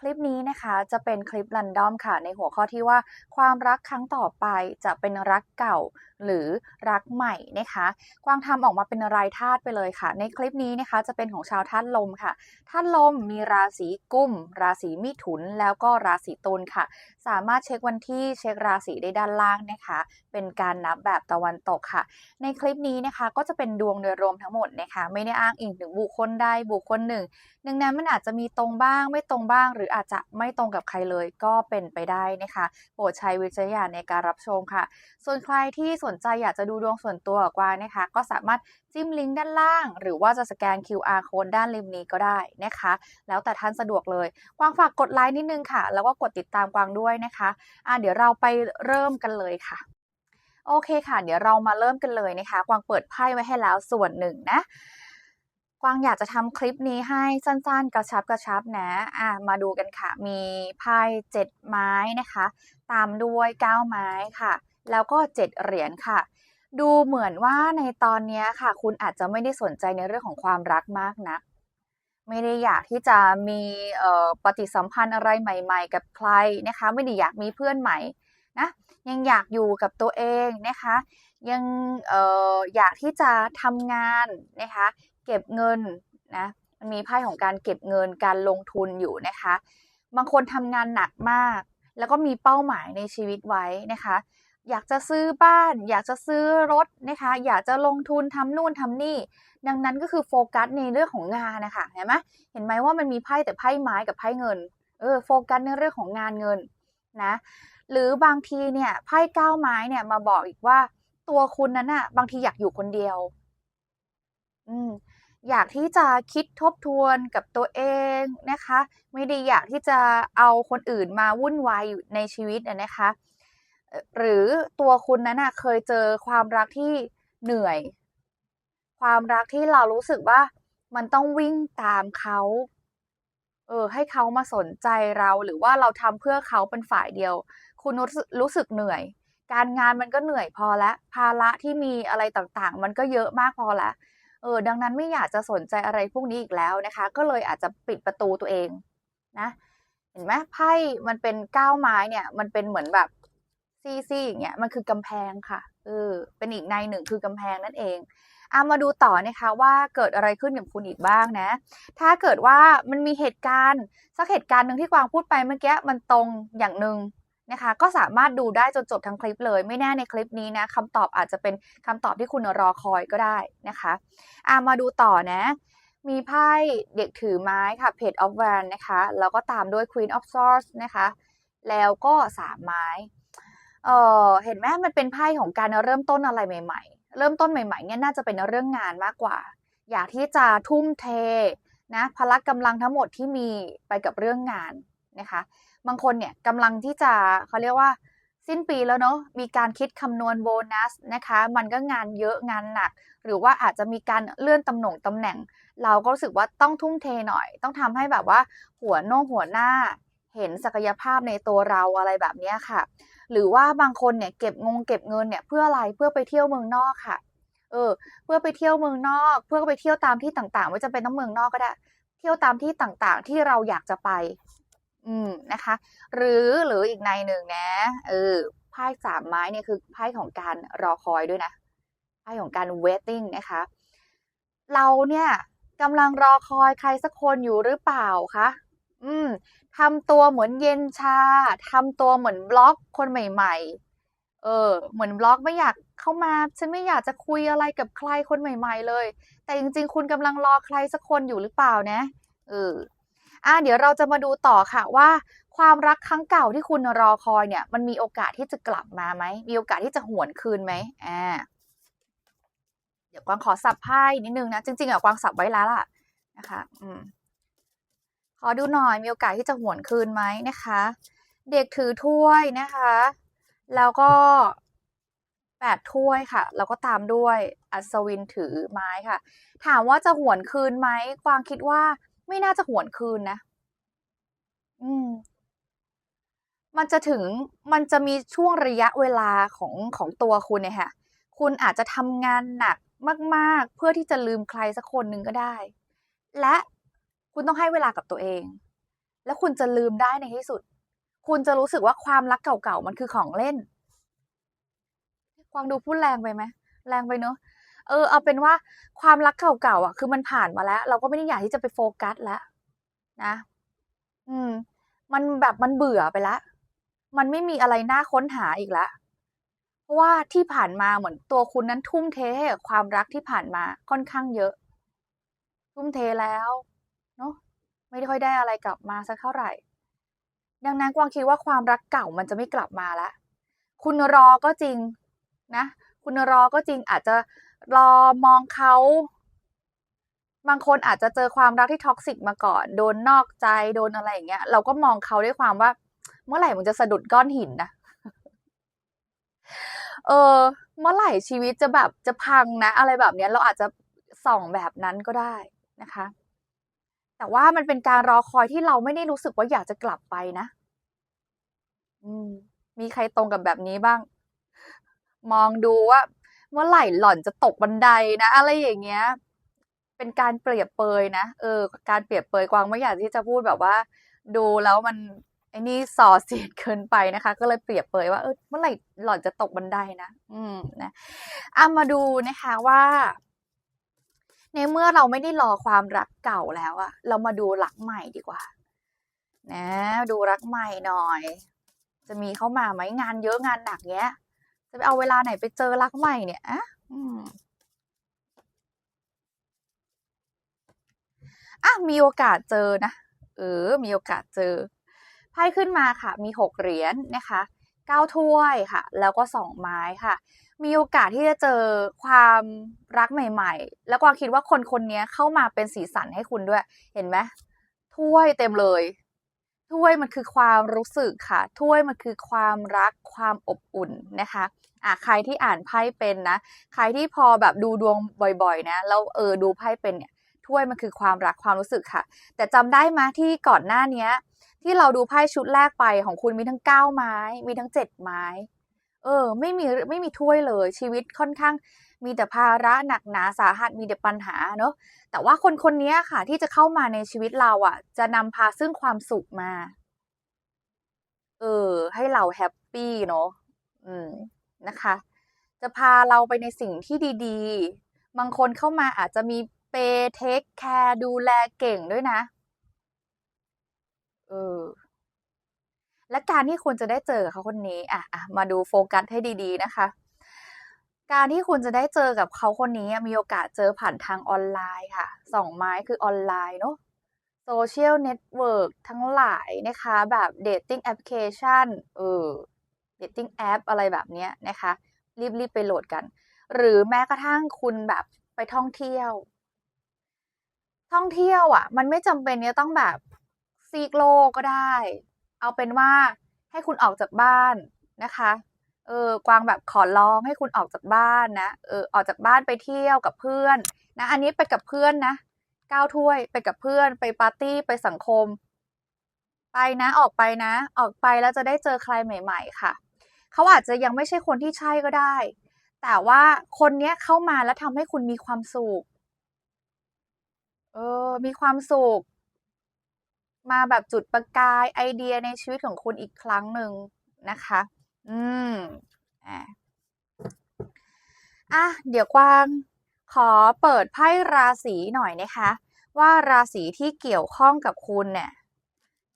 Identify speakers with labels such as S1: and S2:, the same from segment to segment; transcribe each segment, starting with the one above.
S1: คลิปนี้นะคะจะเป็นคลิปรันดอมค่ะ ในหัวข้อที่ว่าความรักครั้งต่อไปจะเป็นรักเก่าหรือรักใหม่นะคะ กวางทำออกมาเป็นรายธาตุไปเลยค่ะ ในคลิปนี้นะคะจะเป็นของชาวธาตุลมค่ะธาตุลมมีราศีกุม ราศีมิถุน แล้วก็ราศีตุลค่ะ สามารถเช็ควันที่เช็คราศีได้ด้านล่างนะคะ เป็นการนับแบบตะวันตกค่ะ ในคลิปนี้นะคะก็จะเป็นดวงโดยรวมทั้งหมดนะคะ ไม่ได้อ้างอิงถึงบุคคลใดบุคคลหนึ่ง ดังนั้นมันอาจจะมีตรงบ้างไม่ตรงบ้างหรืออาจจะไม่ตรงกับใครเลยก็เป็นไปได้นะคะ โปรดใช้วิจารณญาณในการรับชมค่ะ ส่วนใครที่สนใจอยากจะดูดวงส่วนตัวกับกวานะคะ ก็สามารถจิ้มลิงก์ด้านล่าง หรือว่าจะสแกน QR code ด้านริมนี้ก็ได้นะคะ แล้วแต่ท่านสะดวกเลยกวางฝากกดไลค์นิดนึงค่ะ แล้วก็กดติดตามกวางด้วยนะคะอะเดี๋ยวเราไปเริ่มกันเลยค่ะโอเคค่ะ เดี๋ยวเรามาเริ่มกันเลยนะคะกวางเปิดไพ่ไว้ให้แล้วส่วนหนึ่งนะ กวางอยากจะทำคลิปนี้ให้สั้นๆ กระชับกระชับนะอะมาดูกันค่ะ มีไพ่เจ็ดไม้นะคะ ตามด้วยเก้าไม้ค่ะ แล้วก็เจ็ดเหรียญค่ะ ดูเหมือนว่าในตอนนี้ค่ะ คุณอาจจะไม่ได้สนใจในเรื่องของความรักมากนะักไม่ได้อยากที่จะมีปฏิสัมพันธ์อะไรใหม่ ๆ กับใครนะคะ ไม่ได้อยากมีเพื่อนใหม่นะยังอยากอยู่กับตัวเองนะคะ ยังอออยากที่จะทำงานนะคะ เก็บเงินนะมันมีไพ่ของการเก็บเงินการลงทุนอยู่นะคะ บางคนทำงานหนักมาก แล้วก็มีเป้าหมายในชีวิตไว้นะคะ อยากจะซื้อบ้าน อยากจะซื้อรถนะคะ อยากจะลงทุนทำนู่นทำนี่ ดังนั้นก็คือโฟกัสในเรื่องของงานนะคะเห็นไหมเห็นไหมว่ามันมีไพ่แต่ไพ่ไม้กับไพ่เงินเออโฟกัสในเรื่องของงานเงินนะหรือบางทีเนี่ยไพ่เก้าไม้เนี่ยมาบอกอีกว่า ตัวคุณนั้นอะบางทีอยากอยู่คนเดียว อืม อยากที่จะคิดทบทวนกับตัวเองนะคะ ไม่ได้อยากที่จะเอาคนอื่นมาวุ่นวายอยู่ในชีวิตนะคะ หรือตัวคุณนั้นเคยเจอความรักที่เหนื่อย ความรักที่เรารู้สึกว่ามันต้องวิ่งตามเขาเออให้เขามาสนใจเราหรือว่าเราทำเพื่อเขาเป็นฝ่ายเดียว คุณรู้สึกเหนื่อย การงานมันก็เหนื่อยพอแล้วภาระที่มีอะไรต่างๆ มันก็เยอะมากพอแล้ว เออดังนั้นไม่อยากจะสนใจอะไรพวกนี้อีกแล้วนะคะ ก็เลยอาจจะปิดประตูตัวเองนะเห็นไหมไพ่มันเป็นก้าวไม้เนี่ย มันเป็นเหมือนแบบซี่ๆอย่างเงี้ยมันคือกำแพงค่ะเออเป็นอีกในหนึ่งคือกำแพงนั่นเองเอามาดูต่อนะคะว่าเกิดอะไรขึ้นกับคุณอีกบ้างนะ ถ้าเกิดว่ามันมีเหตุการณ์ สักเหตุการณ์หนึ่งที่กวางพูดไปเมื่อกี้มันตรงอย่างหนึ่ง นะคะ ก็สามารถดูได้จนจบทั้งคลิปเลย ไม่แน่ในคลิปนี้นะคำตอบอาจจะเป็นคำตอบที่คุณรอคอยก็ได้นะคะอามาดูต่อนะ มีไพ่เด็กถือไม้ค่ะ Page of Wands นะคะ แล้วก็ตามด้วย Queen of Swords นะคะ แล้วก็สามไม้เออเห็นไหมมันเป็นไพ่ของการเริ่มต้นอะไรใหม่ๆ เริ่มต้นใหม่ๆเนี่ยน่าจะเป็นเรื่องงานมากกว่า อยากที่จะทุ่มเทนะพละกำลังทั้งหมดที่มีไปกับเรื่องงานนะคะ บางคนเนี่ยกำลังที่จะเขาเรียกว่า สิ้นปีแล้วเนาะมีการคิดคำนวณโบนัสนะคะ มันก็งานเยอะงานหนัก หรือว่าอาจจะมีการเลื่อนตำแหน่งตำแหน่ง เราก็รู้สึกว่าต้องทุ่มเทหน่อย ต้องทำให้แบบว่า หัวโน้หัวหน้า เห็นศักยภาพในตัวเราอะไรแบบนี้ค่ะ หรือว่าบางคนเนี่ยเก็บงงเก็บเงินเนี่ยเพื่ออะไรเพื่อไปเที่ยวเมืองนอกค่ะเออเพื่อไปเที่ยวเมืองนอก เพื่อไปเที่ยวตามที่ต่างๆไม่จำเป็นต้องเมืองนอกก็ได้ เที่ยวตามที่ต่างๆ ที่เราอยากจะไป อืมนะคะ หรือหรืออีกในหนึ่งนะเออไพ่สามไม้เนี่ยคือไพ่ของการรอคอยด้วยนะไพ่ของการ waiting นะคะ เราเนี่ยกำลังรอคอยใครสักคนอยู่หรือเปล่าคะอืมทำตัวเหมือนเย็นชาทำตัวเหมือนบล็อกคนใหม่ ๆ เออ เหมือนบล็อกไม่อยากเข้ามา ฉันไม่อยากจะคุยอะไรกับใครคนใหม่ ๆ เลย แต่จริง ๆ คุณกำลังรอใครสักคนอยู่หรือเปล่านะ เออ อะเดี๋ยวเราจะมาดูต่อค่ะว่า ความรักครั้งเก่าที่คุณรอคอยเนี่ย มันมีโอกาสที่จะกลับมาไหม มีโอกาสที่จะหวนคืนไหมอ่าเดี๋ยวกวางขอสับไพ่นิดนึงนะ จริงๆอะกวางสับไว้แล้วล่ะนะคะ อืมขอดูหน่อยมีโอกาสที่จะหวนคืนไหมนะคะ เด็กถือถ้วยนะคะ แล้วก็แปดถ้วยค่ะ แล้วก็ตามด้วยอัศวินถือไม้ค่ะ ถามว่าจะหวนคืนไหมกวางคิดว่า ไม่น่าจะหวนคืนนะ อืม มันจะถึงมันจะมีช่วงระยะเวลาของของตัวคุณเนี่ยค่ะ คุณอาจจะทำงานหนักมาก ๆ เพื่อที่จะลืมใครสักคนหนึ่งก็ได้ และคุณต้องให้เวลากับตัวเอง แล้วคุณจะลืมได้ในที่สุด คุณจะรู้สึกว่าความรักเก่าๆมันคือของเล่นกวางดูพูดแรงไปไหมแรงไปเนอะ เออเอาเป็นว่าความรักเก่าๆอะ คือมันผ่านมาแล้ว เราก็ไม่ได้อยากที่จะไปโฟกัสแล้วนะ อืม มันแบบมันเบื่อไปแล้วมันไม่มีอะไรน่าค้นหาอีกแล้วเพราะว่าที่ผ่านมาเหมือนตัวคุณนั้นทุ่มเทให้กับความรักที่ผ่านมาค่อนข้างเยอะ ทุ่มเทแล้วเนาะไม่ได้ค่อยได้อะไรกลับมาสักเท่าไหร่ ดังนั้นกวางคิดว่าความรักเก่ามันจะไม่กลับมาละคุณรอก็จริงนะ คุณรอก็จริงอาจจะ รอมองเขา บางคนอาจจะเจอความรักที่ท็อกซิกมาก่อน โดนนอกใจโดนอะไรอย่างเงี้ย เราก็มองเขาด้วยความว่า เมื่อไหร่มึงจะสะดุดก้อนหินนะเออ เมื่อไหร่ชีวิตจะแบบจะพังนะ อะไรแบบเนี้ย เราอาจจะส่องแบบนั้นก็ได้นะคะ แต่ว่ามันเป็นการรอคอยที่เราไม่ได้รู้สึกว่าอยากจะกลับไปนะ อืม มีใครตรงกับแบบนี้บ้าง มองดูว่า เมื่อไหร่หล่อนจะตกบันไดนะ อะไรอย่างเงี้ย เป็นการเปรียบเปยนะเออ การเปรียบเปยกวางไม่อยากที่จะพูดแบบว่า ดูแล้วมันไอ้นี่ส่อเสียดเกินไปนะคะ ก็เลยเปรียบเปยว่าเออเมื่อไหร่หล่อนจะตกบันไดนะอืมนะเอามาดูนะคะว่าในเมื่อเราไม่ได้รอความรักเก่าแล้วอะเรามาดูรักใหม่ดีกว่า นะ ดูรักใหม่หน่อย จะมีเข้ามาไหมงานเยอะงานหนักเนี้ย จะไปเอาเวลาไหนไปเจอรักใหม่เนี่ยอะอืมอะมีโอกาสเจอนะ เออ มีโอกาสเจอ ไพ่ขึ้นมาค่ะ มีหกเหรียญนะคะเก้าถ้วยค่ะ แล้วก็สองไม้ค่ะ มีโอกาสที่จะเจอความรักใหม่ ๆ แล้วก็คิดว่าคนคนนี้เข้ามาเป็นสีสันให้คุณด้วย เห็นไหมถ้วยเต็มเลย ถ้วยมันคือความรู้สึกค่ะ ถ้วยมันคือความรักความอบอุ่นนะคะอะใครที่อ่านไพ่เป็นนะ ใครที่พอแบบดูดวงบ่อยๆ นะแล้วเออดูไพ่เป็นเนี่ย ถ้วยมันคือความรักความรู้สึกค่ะ แต่จำได้ไหมที่ก่อนหน้านี้ที่เราดูไพ่ชุดแรกไปของคุณมีทั้งเก้าไม้ มีทั้งเจ็ดไม้ เออ ไม่มีไม่มีถ้วยเลยชีวิตค่อนข้าง มีแต่ภาระหนักหนาสาหัสมีแต่ปัญหาเนอะแต่ว่าคนคนนี้ค่ะ ที่จะเข้ามาในชีวิตเราอะ จะนำพาซึ่งความสุขมา เออ ให้เราแฮปปี้เนาะอืมนะคะ จะพาเราไปในสิ่งที่ดีๆ บางคนเข้ามาอาจจะมีเปเทคแคร์ดูแลเก่งด้วยนะ เออและการที่คุณจะได้เจอเขาคนนี้ อะอะมาดูโฟกัสให้ดี ๆ นะคะ การที่คุณจะได้เจอกับเขาคนนี้มีโอกาสเจอผ่านทางออนไลน์ค่ะสองไม้คือออนไลน์เนาะโซเชียลเน็ตเวิร์กทั้งหลายนะคะ แบบเดทติ้งแอปพลิเคชันเออเดทติ้งแอปอะไรแบบนี้นะคะ รีบๆไปโหลดกัน หรือแม้กระทั่งคุณแบบไปท่องเที่ยว ท่องเที่ยวอะ มันไม่จำเป็นเนี่ยต้องแบบซีกโลก็ได้ เอาเป็นว่าให้คุณออกจากบ้านนะคะ เออกวางแบบขอร้องให้คุณออกจากบ้านนะเออออกจากบ้านไปเที่ยวกับเพื่อนนะอันนี้ไปกับเพื่อนนะก้าวถ้วยไปกับเพื่อนไปปาร์ตี้ไปสังคม ไปนะออกไปนะ ออกไปแล้วจะได้เจอใครใหม่ ๆ ค่ะ เขาอาจจะยังไม่ใช่คนที่ใช่ก็ได้ แต่ว่าคนเนี้ยเข้ามาแล้วทำให้คุณมีความสุขเออมีความสุข มาแบบจุดประกายไอเดียในชีวิตของคุณอีกครั้งหนึ่งนะคะ อืมอะอะเดี๋ยวกวางขอเปิดไพ่ราศีหน่อยนะคะ ว่าราศีที่เกี่ยวข้องกับคุณเนี่ย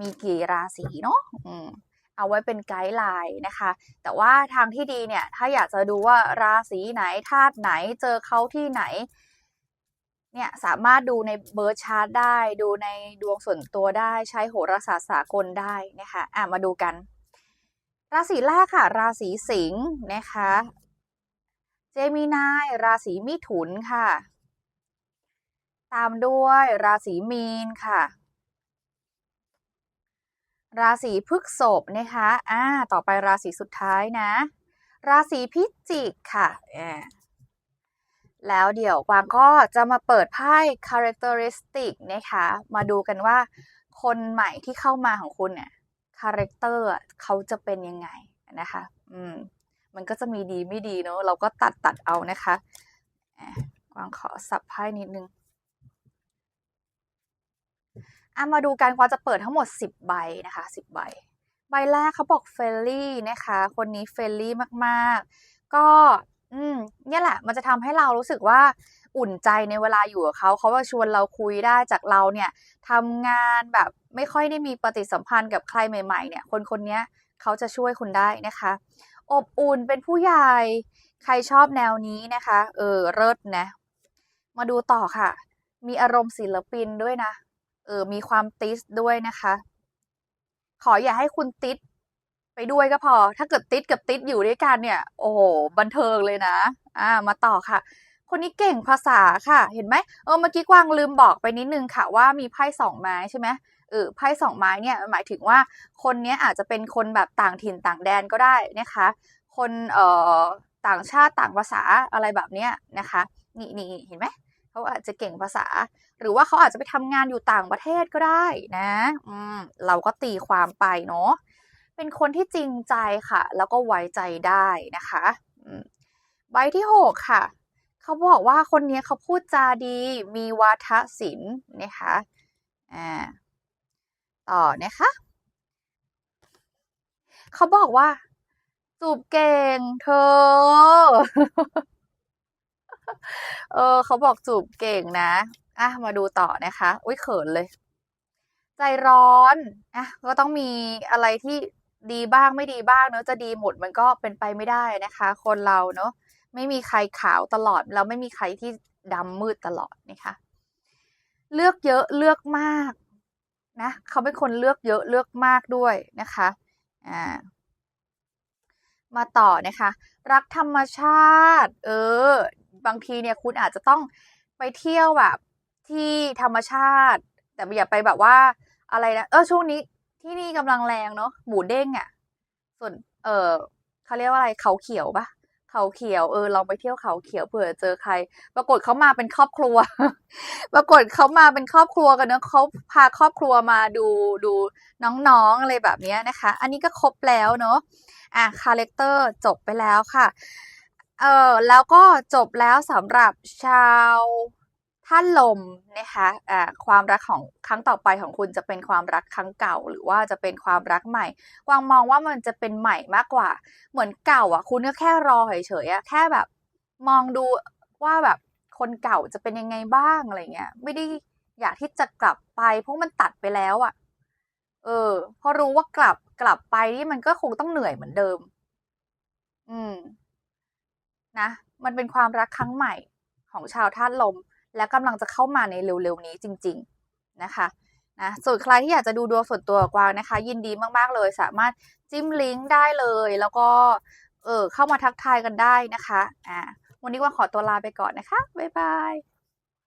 S1: มีกี่ราศีเนาะอืมเอาไว้เป็นไกด์ไลน์นะคะ แต่ว่าทางที่ดีเนี่ย ถ้าอยากจะดูว่าราศีไหนธาตุไหนเจอเขาที่ไหน เนี่ยสามารถดูในเบิร์ชาร์ตได้ ดูในดวงส่วนตัวได้ใช้โหราศาสตร์สากลได้นะคะ อะมาดูกัน ราศีแรกค่ะ ราศีสิงห์นะคะ เจมินาย ราศีมิถุนค่ะ ตามด้วยราศีมีนค่ะ ราศีพฤกษภนะคะอ่าต่อไปราศีสุดท้ายนะ ราศีพิจิกค่ะแล้วเดี๋ยวกวางก็จะมาเปิดไพ่ characteristic นะคะ มาดูกันว่าคนใหม่ที่เข้ามาของคุณเนี่ย คาแรคเตอร์เขาจะเป็นยังไงนะคะ อืม มันก็จะมีดีไม่ดีเนอะเราก็ตัดตัดเอานะคะกวางขอสับไพ่นิดนึงอะมาดูกันกวางจะเปิดทั้งหมด 10 ใบนะคะ10ใบ ใบแรกเขาบอกเฟลลี่นะคะ คนนี้เฟลลี่มากๆ ก็ อืมเนี่ยแหละ มันจะทำให้เรารู้สึกว่า อุ่นใจในเวลาอยู่กับเขาเขาจะชวนเราคุยได้จากเราเนี่ยทำงานแบบไม่ค่อยได้มีปฏิสัมพันธ์กับใครใหม่ ๆ เนี่ย คนคนนี้เขาจะช่วยคุณได้นะคะ อบอุ่นเป็นผู้ใหญ่ใครชอบแนวนี้นะคะ เออเลิศนะ มาดูต่อค่ะ มีอารมณ์ศิลปินด้วยนะ เออ มีความติสด้วยนะคะ ขออย่าให้คุณติดไปด้วยก็พอ ถ้าเกิดติดกับติดอยู่ด้วยกันเนี่ย โอ้โห บันเทิงเลยนะ อ่า มาต่อค่ะ คนนี้เก่งภาษาค่ะ เห็นไหมเออเมื่อกี้กวางลืมบอกไปนิดนึงค่ะว่ามีไพ่สองไม้ใช่ไหมเออไพ่สองไม้เนี่ยหมายถึงว่าคนนี้อาจจะเป็นคนแบบต่างถิ่นต่างแดนก็ได้นะคะ คนเอ่อต่างชาติต่างภาษาอะไรแบบเนี้ยนะคะนี่นี่เห็นไหมเขาอาจจะเก่งภาษา หรือว่าเขาอาจจะไปทำงานอยู่ต่างประเทศก็ได้นะอืมเราก็ตีความไปเนาะเป็นคนที่จริงใจค่ะ แล้วก็ไว้ใจได้นะคะอืมใบที่หกค่ะ เขาบอกว่าคนนี้เขาพูดจาดี มีวาทศิลป์นะคะอ่าต่อนะคะเขาบอกว่า จูบเก่งเธอ เออเขาบอกจูบเก่งนะอะมาดูต่อนะคะ อุ้ยเขินเลย ใจร้อนอะก็ต้องมีอะไรที่ดีบ้างไม่ดีบ้างเนอะจะดีหมดมันก็เป็นไปไม่ได้นะคะ คนเราเนอะ ไม่มีใครขาวตลอด แล้วไม่มีใครที่ดำมืดตลอดนะคะ เลือกเยอะเลือกมากนะเขาเป็นคนเลือกเยอะเลือกมากด้วยนะคะอ่ามาต่อนะคะ รักธรรมชาติ เออ บางทีเนี่ยคุณอาจจะต้องไปเที่ยวแบบ ที่ธรรมชาติ แต่อย่าไปแบบว่า อะไรนะเออช่วงนี้ที่นี่กำลังแรงเนาะหมูเด้งอะ่ะ ส่วน เออเขาเรียกว่าอะไรเขาเขียวปะ เขาเขียวเออลองไปเที่ยวเขาเขียวเผื่อเจอใคร ปรากฏเขามาเป็นครอบครัว ปรากฏเขามาเป็นครอบครัวกันเนอะเขาพาครอบครัวมาดูดูน้องๆอะไรแบบนี้นะคะ อันนี้ก็ครบแล้วเนาะอะคาแรคเตอร์จบไปแล้วค่ะเออแล้วก็จบแล้วสำหรับชาว ท่านลมนะคะอ่าความรักของครั้งต่อไปของคุณจะเป็นความรักครั้งเก่า หรือว่าจะเป็นความรักใหม่ กวางมองว่ามันจะเป็นใหม่มากกว่า เหมือนเก่าอะ คุณก็แค่รอเฉยๆอะแค่แบบ มองดูว่าแบบคนเก่าจะเป็นยังไงบ้างอะไรเงี้ย ไม่ได้อยากที่จะกลับไป เพราะมันตัดไปแล้วอะ เออ พอรู้ว่ากลับกลับไปนี่มันก็คงต้องเหนื่อยเหมือนเดิม อืม นะ มันเป็นความรักครั้งใหม่ของชาวธาตุลม และกำลังจะเข้ามาในเร็วๆนี้จริง ๆนะคะนะส่วนใครที่อยากจะดูดวงส่วนตัวกวางนะคะ ยินดีมากๆเลย สามารถจิ้มลิงก์ได้เลย แล้วก็เออเข้ามาทักทายกันได้นะคะอ่าวันนี้กวางขอตัวลาไปก่อนนะคะบ๊ายบาย